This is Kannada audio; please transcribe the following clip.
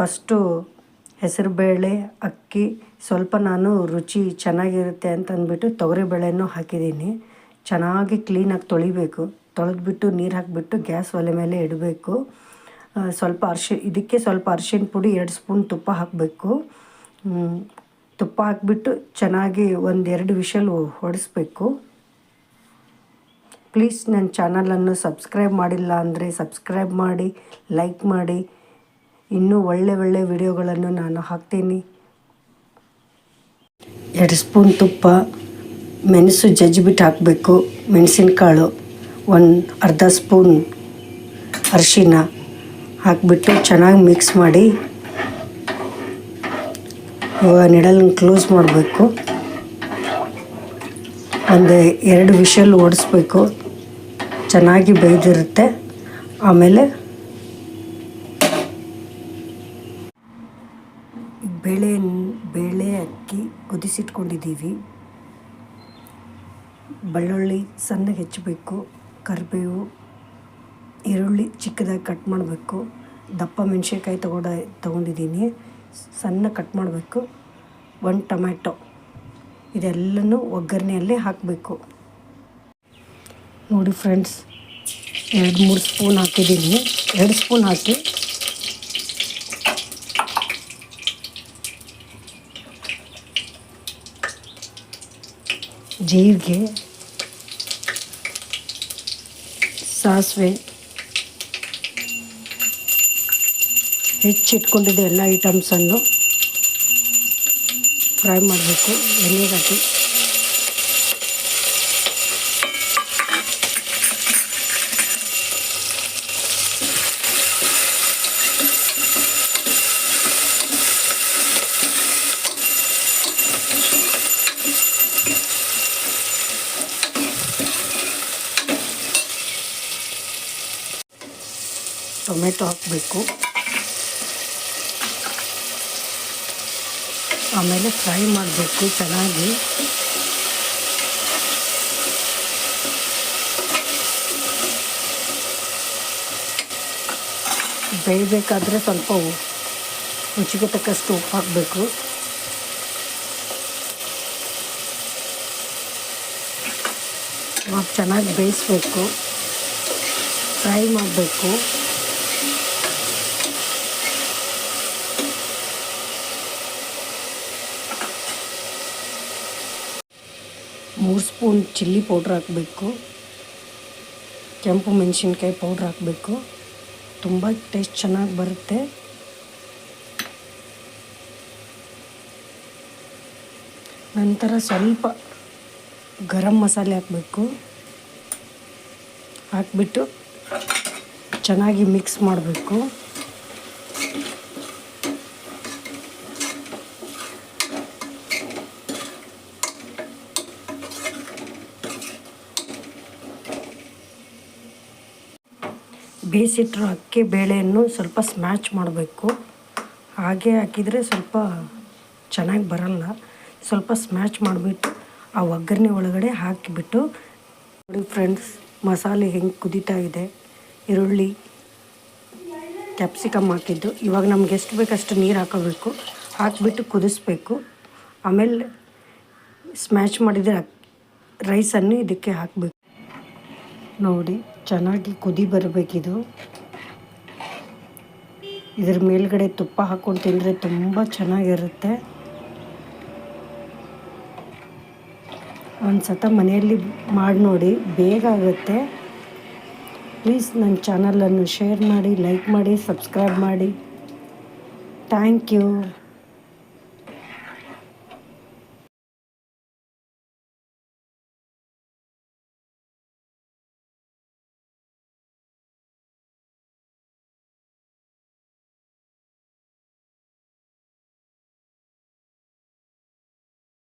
ಫಸ್ಟು ಹೆಸರುಬೇಳೆ ಅಕ್ಕಿ, ಸ್ವಲ್ಪ ನಾನು ರುಚಿ ಚೆನ್ನಾಗಿರುತ್ತೆ ಅಂತ ಅಂದ್ಬಿಟ್ಟು ತೊಗರಿಬೇಳೆನೂ ಹಾಕಿದ್ದೀನಿ. ಚೆನ್ನಾಗಿ ಕ್ಲೀನಾಗಿ ತೊಳಿಬೇಕು. ತೊಳೆದ್ಬಿಟ್ಟು ನೀರು ಹಾಕಿಬಿಟ್ಟು ಗ್ಯಾಸ್ ಒಲೆ ಮೇಲೆ ಇಡಬೇಕು. ಸ್ವಲ್ಪ ಅರ್ಶಿ, ಇದಕ್ಕೆ ಸ್ವಲ್ಪ ಅರ್ಶಿನ ಪುಡಿ, ಎರಡು ಸ್ಪೂನ್ ತುಪ್ಪ ಹಾಕಬೇಕು. ತುಪ್ಪ ಹಾಕಿಬಿಟ್ಟು ಚೆನ್ನಾಗಿ ಒಂದೆರಡು ವಿಷಲ್ ಹೊಡೆಸ್ಬೇಕು. ಪ್ಲೀಸ್ ನನ್ನ ಚಾನಲನ್ನು ಸಬ್ಸ್ಕ್ರೈಬ್ ಮಾಡಿಲ್ಲ ಅಂದರೆ ಸಬ್ಸ್ಕ್ರೈಬ್ ಮಾಡಿ, ಲೈಕ್ ಮಾಡಿ. ಇನ್ನೂ ಒಳ್ಳೆ ಒಳ್ಳೆ ವಿಡಿಯೋಗಳನ್ನು ನಾನು ಹಾಕ್ತೀನಿ. ಎರಡು ಸ್ಪೂನ್ ತುಪ್ಪ, ಮೆಣಸು ಜಜ್ಜಿಬಿಟ್ಟು ಹಾಕಬೇಕು, ಮೆಣಸಿನಕಾಳು, ಒಂದು ಅರ್ಧ ಸ್ಪೂನ್ ಅರಿಶಿನ ಹಾಕಿಬಿಟ್ಟು ಚೆನ್ನಾಗಿ ಮಿಕ್ಸ್ ಮಾಡಿ ಇವಾಗ ಕ್ಲೋಸ್ ಮಾಡಬೇಕು. ಒಂದು ಎರಡು ವಿಷಲ್ ಓಡಿಸ್ಬೇಕು. ಚೆನ್ನಾಗಿ ಬೇಯ್ದಿರುತ್ತೆ. ಆಮೇಲೆ ಬೇಳೆ ಬೇಳೆ ಅಕ್ಕಿ ಕುದಿಸಿಟ್ಕೊಂಡಿದ್ದೀವಿ. ಬೆಳ್ಳುಳ್ಳಿ ಸಣ್ಣಗೆ ಹೆಚ್ಚಬೇಕು. ಕರಿಬೇವು, ಈರುಳ್ಳಿ ಚಿಕ್ಕದಾಗಿ ಕಟ್ ಮಾಡಬೇಕು. ದಪ್ಪ ಮೆಣಸಿನ್ಕಾಯಿ ತಗೊಂಡ, ತೊಗೊಂಡಿದ್ದೀನಿ. ಸಣ್ಣ ಕಟ್ ಮಾಡಬೇಕು. ಒಂದು ಟೊಮ್ಯಾಟೊ. ಇದೆಲ್ಲನೂ ಒಗ್ಗರಣೆಯಲ್ಲಿ ಹಾಕಬೇಕು. ನೋಡಿ ಫ್ರೆಂಡ್ಸ್, ಎರಡು, ಮೂರು ಸ್ಪೂನ್ ಹಾಕಿದ್ದೀನಿ. ಎರಡು ಸ್ಪೂನ್ ಹಾಕಿ ಜೀರಿಗೆ ಸಾಸಿವೆ ಹೆಚ್ಚಿಟ್ಕೊಂಡಿದ್ದೆ ಎಲ್ಲ ಐಟಮ್ಸನ್ನು ಫ್ರೈ ಮಾಡಬೇಕು ಎಣ್ಣೆಗೆ ಟೊಮೆಟೊ ಹಾಕಬೇಕು. ಆಮೇಲೆ ಫ್ರೈ ಮಾಡಬೇಕು ಚೆನ್ನಾಗಿ. ಬೇಯಬೇಕಾದ್ರೆ ಸ್ವಲ್ಪ ರುಚಿಗೆ ತಕ್ಕಷ್ಟು ಉಪ್ಪು ಹಾಕಬೇಕು. ಚೆನ್ನಾಗಿ ಬೇಯಿಸ್ಬೇಕು. ಫ್ರೈ ಮಾಡಬೇಕು. ಮೂರು ಸ್ಪೂನ್ ಚಿಲ್ಲಿ ಪೌಡ್ರ್ ಹಾಕಬೇಕು. ಕೆಂಪು ಮೆಣಸಿನ್ಕಾಯಿ ಪೌಡ್ರ್ ಹಾಕಬೇಕು. ತುಂಬ ಟೇಸ್ಟ್ ಚೆನ್ನಾಗಿ ಬರುತ್ತೆ. ನಂತರ ಸ್ವಲ್ಪ ಗರಂ ಮಸಾಲೆ ಹಾಕಬೇಕು. ಹಾಕ್ಬಿಟ್ಟು ಚೆನ್ನಾಗಿ ಮಿಕ್ಸ್ ಮಾಡಬೇಕು. ಬೇಯಿಸಿಟ್ಟಿರೋ ಅಕ್ಕಿ, ಬೇಳೆಯನ್ನು ಸ್ವಲ್ಪ ಸ್ಮ್ಯಾಚ್ ಮಾಡಬೇಕು. ಹಾಗೆ ಹಾಕಿದರೆ ಸ್ವಲ್ಪ ಚೆನ್ನಾಗಿ ಬರಲ್ಲ. ಸ್ವಲ್ಪ ಸ್ಮ್ಯಾಚ್ ಮಾಡಿಬಿಟ್ಟು ಆ ಒಗ್ಗರಣೆ ಒಳಗಡೆ ಹಾಕಿಬಿಟ್ಟು ನೋಡಿ ಫ್ರೆಂಡ್ಸ್ ಮಸಾಲೆ ಹೆಂಗೆ ಕುದೀತಾ ಇದೆ. ಈರುಳ್ಳಿ ಕ್ಯಾಪ್ಸಿಕಮ್ ಹಾಕಿದ್ದು. ಇವಾಗ ನಮ್ಗೆ ಎಷ್ಟು ಬೇಕಷ್ಟು ನೀರು ಹಾಕೋಬೇಕು. ಹಾಕಿಬಿಟ್ಟು ಕುದಿಸ್ಬೇಕು. ಆಮೇಲೆ ಸ್ಮ್ಯಾಚ್ ಮಾಡಿದರೆ ರೈಸನ್ನು ಇದಕ್ಕೆ ಹಾಕಬೇಕು. ನೋಡಿ. ಚೆನ್ನಾಗಿ ಕುದಿ ಬರಬೇಕಿದು. ಇದ್ರ ಮೇಲ್ಗಡೆ ತುಪ್ಪ ಹಾಕ್ಕೊಂಡು ತಿಂದರೆ ತುಂಬ ಚೆನ್ನಾಗಿರುತ್ತೆ. ಒಂದು ಸತ ಮನೆಯಲ್ಲಿ ಮಾಡಿ ನೋಡಿ, ಬೇಗ ಆಗುತ್ತೆ. ಪ್ಲೀಸ್ ನನ್ನ ಚಾನಲನ್ನು ಶೇರ್ ಮಾಡಿ ಲೈಕ್ ಮಾಡಿ ಸಬ್ಸ್ಕ್ರೈಬ್ ಮಾಡಿ. Thank you